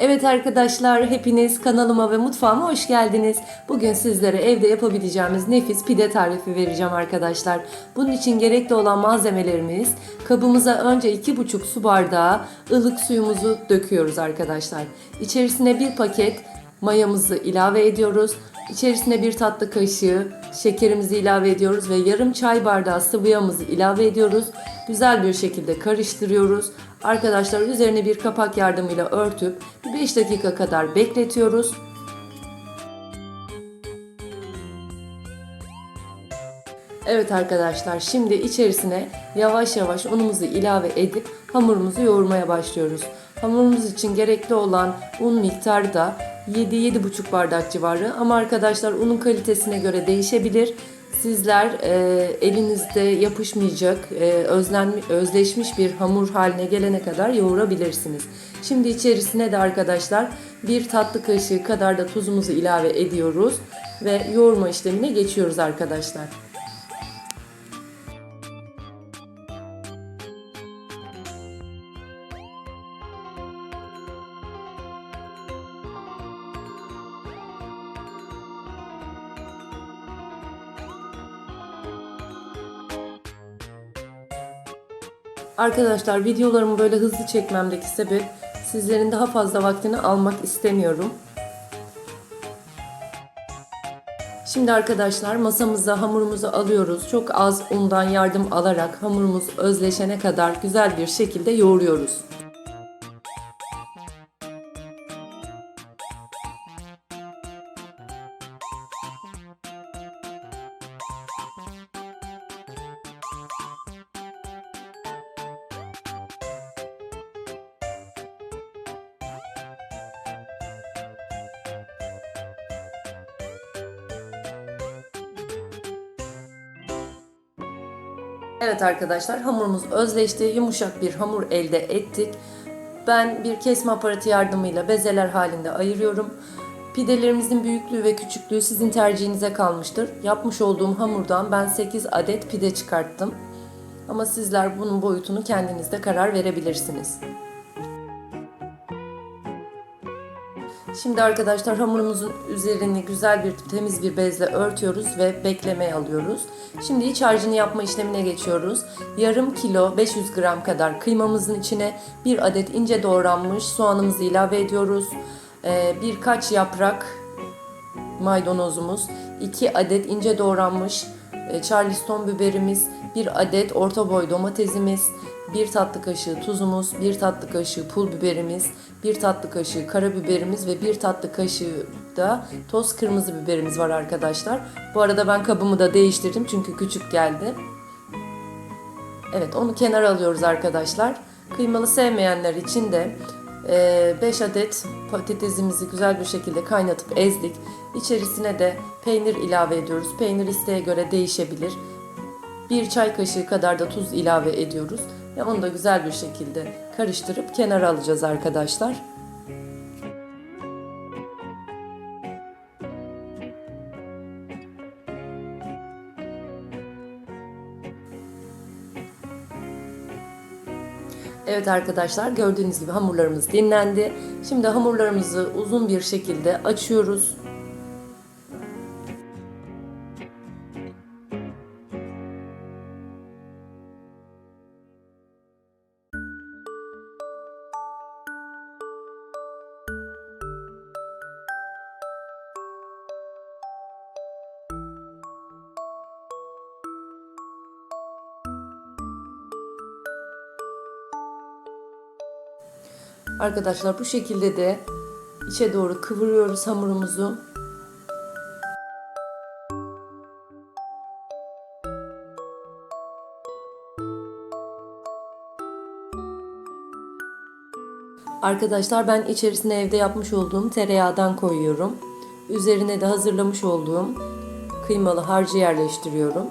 Evet arkadaşlar hepiniz kanalıma ve mutfağıma hoş geldiniz. Bugün sizlere evde yapabileceğimiz nefis pide tarifi vereceğim arkadaşlar. Bunun için gerekli olan malzemelerimiz kabımıza önce 2,5 su bardağı ılık suyumuzu döküyoruz arkadaşlar. İçerisine bir paket mayamızı ilave ediyoruz. İçerisine bir tatlı kaşığı şekerimizi ilave ediyoruz ve yarım çay bardağı sıvı yağımızı ilave ediyoruz. Güzel bir şekilde karıştırıyoruz. Arkadaşlar üzerine bir kapak yardımıyla örtüp bir 5 dakika kadar bekletiyoruz. Evet arkadaşlar şimdi içerisine yavaş yavaş unumuzu ilave edip hamurumuzu yoğurmaya başlıyoruz. Hamurumuz için gerekli olan un miktarı da 7-7,5 bardak civarı ama arkadaşlar unun kalitesine göre değişebilir. Sizler e, elinizde yapışmayacak, e, özlen, özleşmiş bir hamur haline gelene kadar yoğurabilirsiniz. Şimdi içerisine de arkadaşlar bir tatlı kaşığı kadar da tuzumuzu ilave ediyoruz ve yoğurma işlemine geçiyoruz arkadaşlar. Arkadaşlar videolarımı böyle hızlı çekmemdeki sebep sizlerin daha fazla vaktini almak istemiyorum. Şimdi arkadaşlar masamıza hamurumuzu alıyoruz. Çok az undan yardım alarak hamurumuz özleşene kadar güzel bir şekilde yoğuruyoruz. Evet arkadaşlar hamurumuz özleşti. Yumuşak bir hamur elde ettik. Ben bir kesme aparatı yardımıyla bezeler halinde ayırıyorum. Pidelerimizin büyüklüğü ve küçüklüğü sizin tercihinize kalmıştır. Yapmış olduğum hamurdan ben 8 adet pide çıkarttım. Ama sizler bunun boyutunu kendiniz de karar verebilirsiniz. Şimdi arkadaşlar hamurumuzun üzerini güzel bir temiz bir bezle örtüyoruz ve beklemeye alıyoruz. Şimdi iç harcını yapma işlemine geçiyoruz. Yarım kilo 500 gram kadar kıymamızın içine bir adet ince doğranmış soğanımızı ilave ediyoruz. Ee, birkaç yaprak maydanozumuz, 2 adet ince doğranmış e, charleston biberimiz, 1 adet orta boy domatesimiz, 1 tatlı kaşığı tuzumuz, 1 tatlı kaşığı pul biberimiz, 1 tatlı kaşığı karabiberimiz ve 1 tatlı kaşığı da toz kırmızı biberimiz var arkadaşlar. Bu arada ben kabımı da değiştirdim çünkü küçük geldi. Evet onu kenara alıyoruz arkadaşlar. Kıymalı sevmeyenler için de 5 adet patatesimizi güzel bir şekilde kaynatıp ezdik. İçerisine de peynir ilave ediyoruz. Peynir isteğe göre değişebilir. Bir çay kaşığı kadar da tuz ilave ediyoruz. Ve onu da güzel bir şekilde karıştırıp kenara alacağız arkadaşlar. Evet arkadaşlar gördüğünüz gibi hamurlarımız dinlendi. Şimdi hamurlarımızı uzun bir şekilde açıyoruz. Arkadaşlar bu şekilde de içe doğru kıvırıyoruz hamurumuzu. Arkadaşlar ben içerisine evde yapmış olduğum tereyağdan koyuyorum. Üzerine de hazırlamış olduğum kıymalı harcı yerleştiriyorum.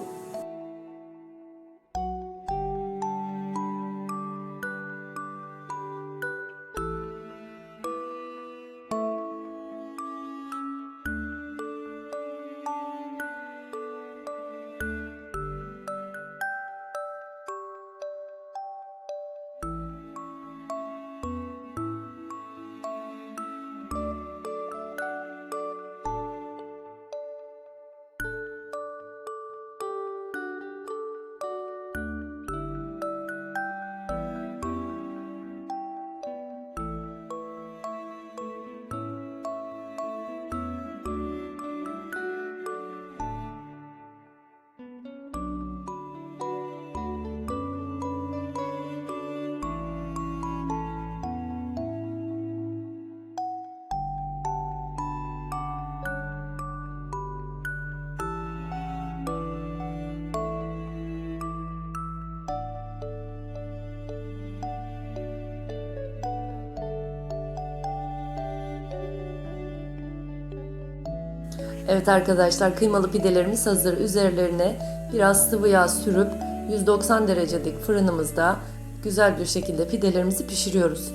Evet arkadaşlar kıymalı pidelerimiz hazır. Üzerlerine biraz sıvı yağ sürüp 190 derecelik fırınımızda güzel bir şekilde pidelerimizi pişiriyoruz.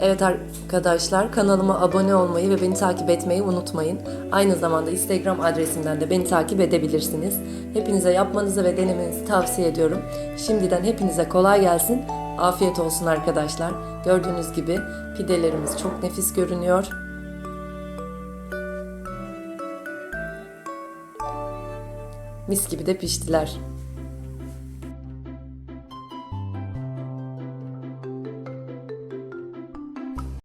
Evet arkadaşlar kanalıma abone olmayı ve beni takip etmeyi unutmayın. Aynı zamanda Instagram adresimden de beni takip edebilirsiniz. Hepinize yapmanızı ve denemenizi tavsiye ediyorum. Şimdiden hepinize kolay gelsin. Afiyet olsun arkadaşlar. Gördüğünüz gibi pidelerimiz çok nefis görünüyor. Mis gibi de piştiler.